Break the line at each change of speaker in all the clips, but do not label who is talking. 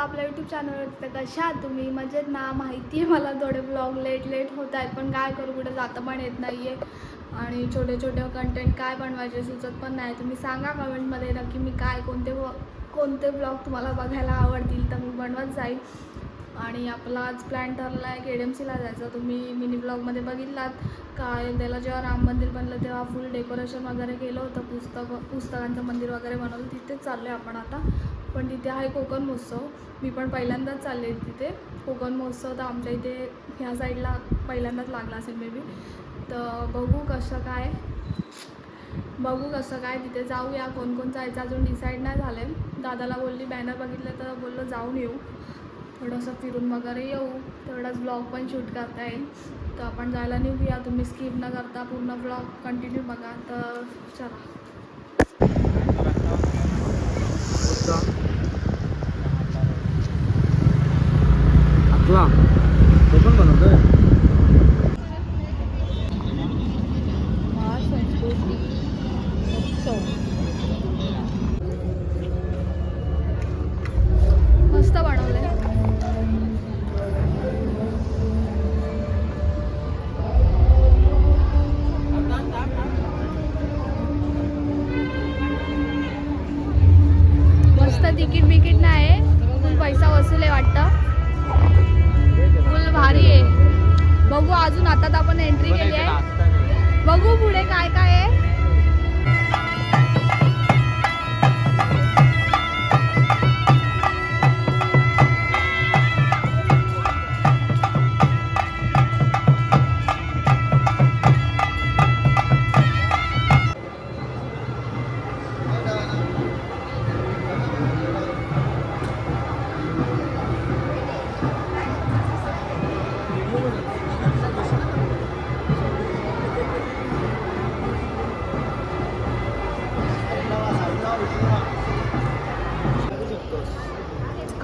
आपल्या यूट्यूब चॅनलवर तर कशा तुम्ही? मजेत ना? माहिती आहे मला थोडे ब्लॉग लेट लेट होत आहेत पण काय करू? कुठे जाता पण येत नाही आहे आणि छोटे छोटे कंटेंट काय बनवायचे सुचत पण नाही. तुम्ही सांगा कमेंटमध्ये नक्की मी काय कोणते व- कोणते ब्लॉग तुम्हाला बघायला आवडतील तर मी बनवत जाईल आणि आपला आज प्लॅन ठरला आहे के डी एम सीला जायचा. तुम्ही मिनी ब्लॉगमध्ये बघितलात काय त्याला जेव्हा राम मंदिर बनलं तेव्हा फुल डेकोरेशन वगैरे केलं होतं. पुस्तक पुस्तकांचं मंदिर वगैरे बनवलं. तिथेच चाललो आहे आपण आता. पण तिथे आहे कोकण महोत्सव. मी पण पहिल्यांदाच चालले तिथे. कोकण महोत्सव तर आमच्या इथे ह्या साईडला पहिल्यांदाच लागला असेल मे बी तर बघू कसं काय बघू कसं काय तिथे जाऊया. कोण कोण जायचं अजून डिसाईड नाही झालं आहे दादाला बोलली बॅनर बघितलं तर बोललो जाऊन येऊ. थोडंसं फिरून वगैरे येऊ. तेवढाच ब्लॉग पण शूट करता येईल. तर आपण जायला निघूया. तुम्ही स्किप न करता पूर्ण ब्लॉग कंटिन्यू बघा. तर चला. तिकीट बिकीट नाही फुल पैसा वसूल आहे वाटतं. फुल भारी आहे. बघू अजून आता आपण एंट्री केली आहे. बघू पुढे काय काय आहे.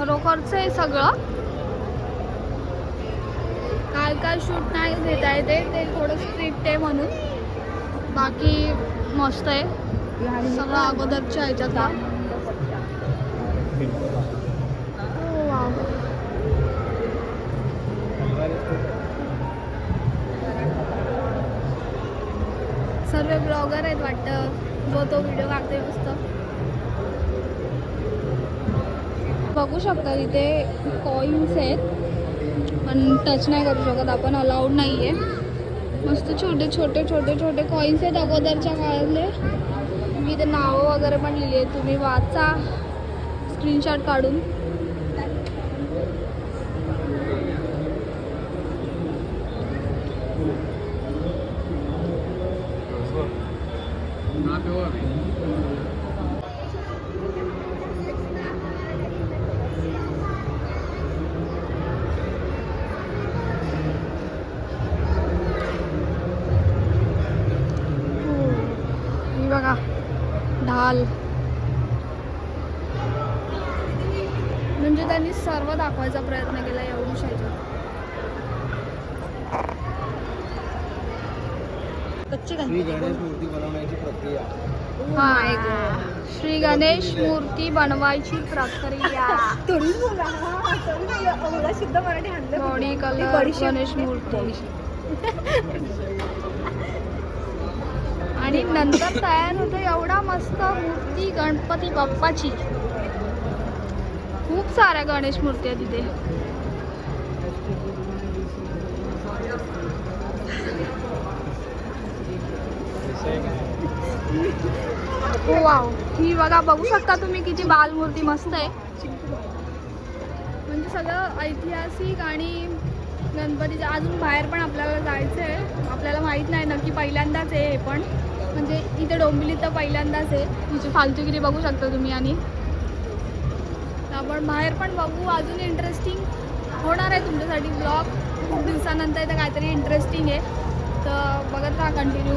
खरोखरच आहे सगळं. काय काय शूट नाही घेता येते ते थोडं स्ट्रिक्ट आहे म्हणून. बाकी मस्त आहे. सगळं अगोदरच्या ह्याच्यात सर्व ब्लॉगर आहेत वाटतं. जो तो व्हिडिओ काढते मस्त. बघू शकता तिथे कॉईन्स आहेत. पण टच नाही करू शकत आपण अलाउड नाही आहे मस्त छोटे छोटे छोटे छोटे कॉईन्स आहेत अगोदरच्या काळातले. मी ते नावं वगैरे पण लिहिली आहेत तुम्ही वाचा. स्क्रीनशॉट काढून. ढाल म्हणजे त्यांनी सर्व दाखवायचा प्रयत्न केला एवढी शाहीच्या
श्री गणेश मूर्ती बनवण्याची प्रक्रिया.
हा श्री गणेश मूर्ती बनवायची प्रक्रिया. बॉडी कलर गणेश मूर्ती आणि नंतर तयार होतो एवढा मस्त मूर्ती गणपती बाप्पाची. खूप साऱ्या गणेश मूर्ती आहेत तिथे. हो वाव. ही बघा बघू शकता तुम्ही किती बालमूर्ती मस्त आहे. म्हणजे सगळं ऐतिहासिक आणि गणपतीचं अजून बाहेर पण आपल्याला जायचं आहे आपल्याला माहीत नाही नक्की पहिल्यांदाच आहे हे पण. म्हणजे इथे डोंबिवलीत तर पहिल्यांदाच आहे. तिची फालतूगिरी बघू शकता तुम्ही आणि तर आपण बाहेर पण बघू. अजून इंटरेस्टिंग होणार आहे तुमच्यासाठी ब्लॉग खूप दिवसानंतर इथं काहीतरी इंटरेस्टिंग आहे. तर बघत राहा कंटिन्यू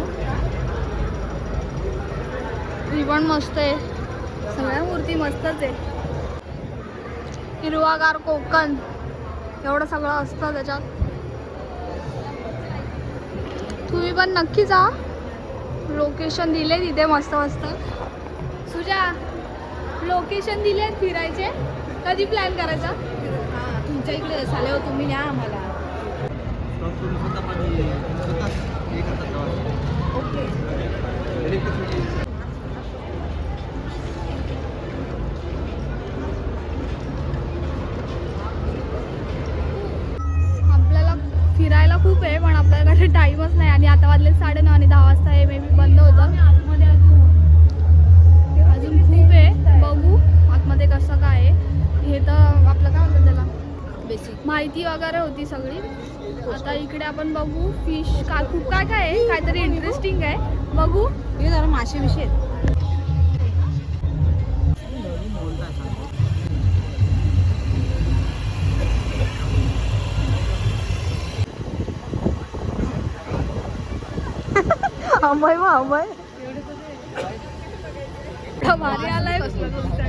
ही पण मस्त आहे. सगळ्या मूर्ती मस्तच आहे. हिरवागार कोकण. एवढं सगळं असतं त्याच्यात. तुम्ही पण नक्की जा. लोकेशन दिले तिथे मस्त मस्त. सुजा लोकेशन दिले आहेत फिरायचे? कधी प्लॅन करायचा?
हा तुमच्या इकडे झाल्यावर तुम्ही न्या आम्हाला.
हे.
ओके.
Electricity.
आपल्याला फिरायला खूप आहे पण वाजले साडेनऊ आणि दहा वाजता हे मे बी बंद होतं. अजून खूप आहे. बघू आतमध्ये कसं काय आहे. हे तर आपलं काय म्हणतात त्याला?
बेसिक
माहिती वगैरे होती सगळी. आता इकडे आपण बघू फिश का खूप काय काय आहे. काहीतरी इंटरेस्टिंग आहे. बघू.
हे जरा मासे विषय अमय वा अमय
भारी आलाय.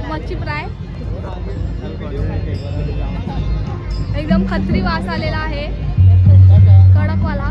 मच्छी फ्राय. एकदम खत्री वास आलेला आहे. कडकवाला.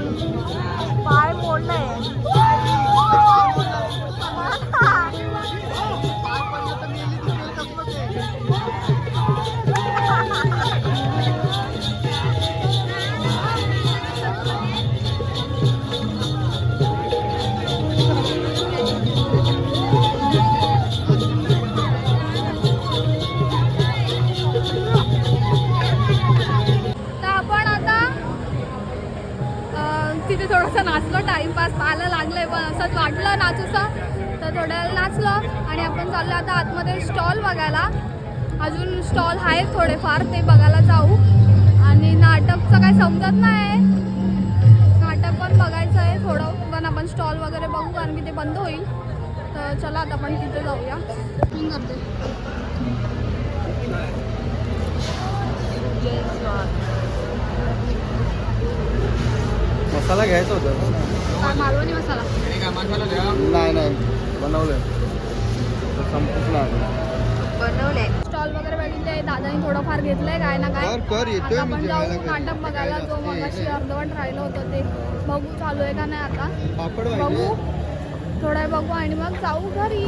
तिथे थोडंसं नाचलो टाईमपास पाहायला लागलंय पण असंच वाटलं नाचूचं तर थोड्या वेळ नाचलो आणि आपण चाललो आता आतमध्ये स्टॉल बघायला. अजून स्टॉल आहेत थोडेफार ते बघायला जाऊ. आणि नाटकचं काय समजत नाही नाटक पण बघायचं आहे थोडं पण आपण स्टॉल वगैरे बघू कारण की ते बंद होईल. तर चला आता आपण तिथे जाऊया. करते
मसाला घ्यायचा होता.
काय मालवणी मसाला.
नाही नाही.
बनवलंय.
स्टॉल वगैरे बघितले दादानी थोडंफार घेतलंय काय ना काय.
कर कर. येतोय
आपण जाऊ. नाटक बघायला जो मगाशी अर्धवट राहिलं होतं ते बघू चालू आहे का नाही आता.
पापड
बघू. थोडा बघू आणि मग जाऊ घरी.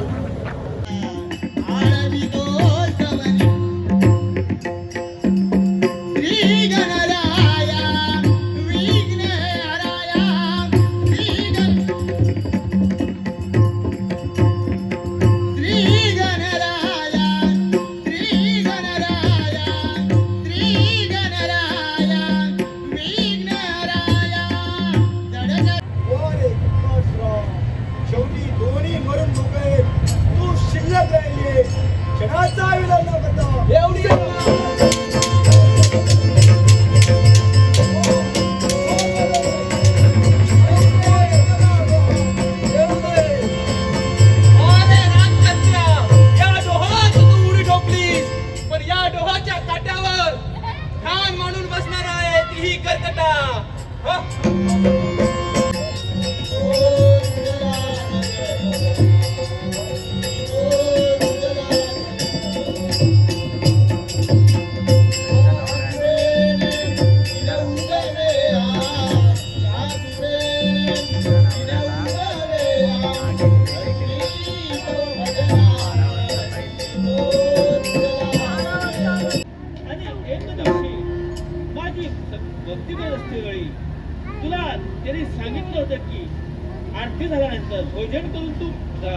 तू
जा.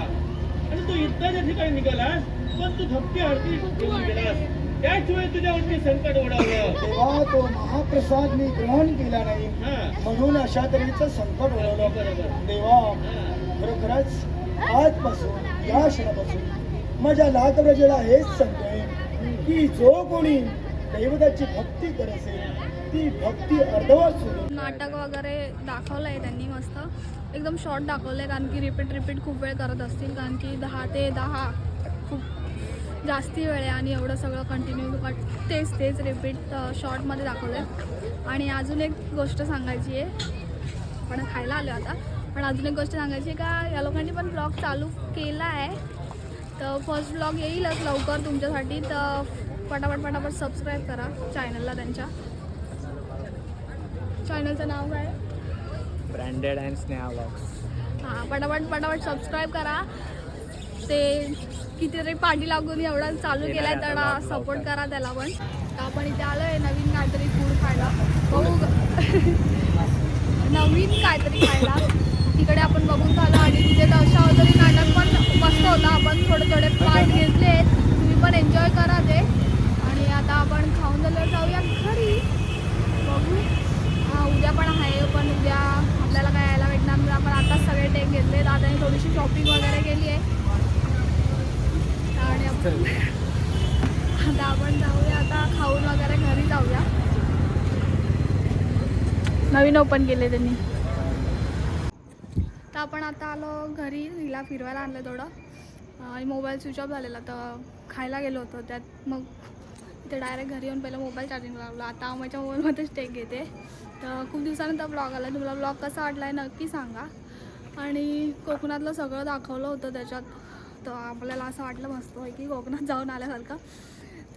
आणि तू युद्धाच्या ठिकाणी निघालास पण तू धपकी आरती घेऊन गेलास. त्याच वेळी तुझ्यावरती संकट ओढवलं.
तेव्हा तो महाप्रसाद मी ग्रहण केला नाही. म्हणून अशा तऱ्हेचं संकट ओढवलं.
बरोबर.
देवा. खरोखरच आजपासून या क्षणापासून माझ्या नागप्रजेला हेच सांगतोय की जो कोणी दैवताची भक्ती करत असेल भक्ती भक्ती अर्धवट
नाटक वगैरे दाखवलं आहे त्यांनी मस्त. एकदम शॉर्ट दाखवलं आहे कारण की रिपीट रिपीट खूप वेळ करत असतील कारण की दहा ते दहा खूप जास्ती वेळ आहे आणि एवढं सगळं कंटिन्यू तेच तेच रिपीट शॉर्टमध्ये दाखवलं आहे आणि अजून एक गोष्ट सांगायची आहे. पण खायला आलो आता. पण अजून एक गोष्ट सांगायची आहे का या लोकांनी पण ब्लॉग चालू केला आहे. तर फर्स्ट ब्लॉग येईलच लवकर तुमच्यासाठी. तर पटापट पटापट सबस्क्राईब करा चॅनलला त्यांच्या. चॅनलचं नाव काय? आहे?
ब्रँडेड अँड स्नेहा ब्लॉग्स
हां पटापट पटापट सबस्क्राईब करा. ते कितीतरी पाठी लागून एवढा चालू केलाय त्याला सपोर्ट करा त्याला पण. आपण इथे आलो आहे नवीन काहीतरी फूड खायला. बघू. नवीन काहीतरी खायला. तिकडे आपण बघून झालं आणि तिथे दशावतारी नाटक पण मस्त होतं. आपण थोडे थोडे पार्ट घेतले. आहेत तुम्ही पण एन्जॉय करा ते. आणि आता आपण खाऊन झाल्यावर जाऊया घरी. बघू. उद्या पण आहे पण उद्या आपल्याला काय यायला भेटणार नाही. आपण आताच सगळे टेक घेतले दादाने थोडीशी शॉपिंग वगैरे केली आहे. आणि आपण आता आपण जाऊया आता खाऊन वगैरे घरी जाऊया. नवीन ओपन केले त्यांनी. तर आपण आता आलो घरी हिला फिरवायला आणलं थोडं. आणि मोबाईल स्विच ऑफ झालेला तर खायला गेलो होतो. त्यात मग इथे डायरेक्ट घरी येऊन पहिलं मोबाईल चार्जिंग लावला. आता माझ्या मोबाईलमध्येच टेक घेते. तर खूप दिवसानंतर ब्लॉग आला तुम्हाला ब्लॉग कसा वाटला आहे नक्की सांगा. आणि कोकणातलं सगळं दाखवलं होतं त्याच्यात. तर आपल्याला असं वाटलं मस्त आहे की कोकणात जाऊन आल्यासारखं.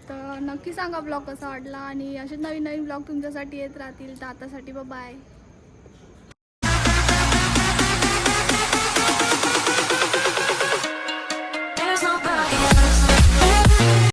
तर नक्की सांगा ब्लॉग कसा वाटला. आणि असे नवीन नवीन ब्लॉग तुमच्यासाठी येत राहतील. तर आतासाठी बाय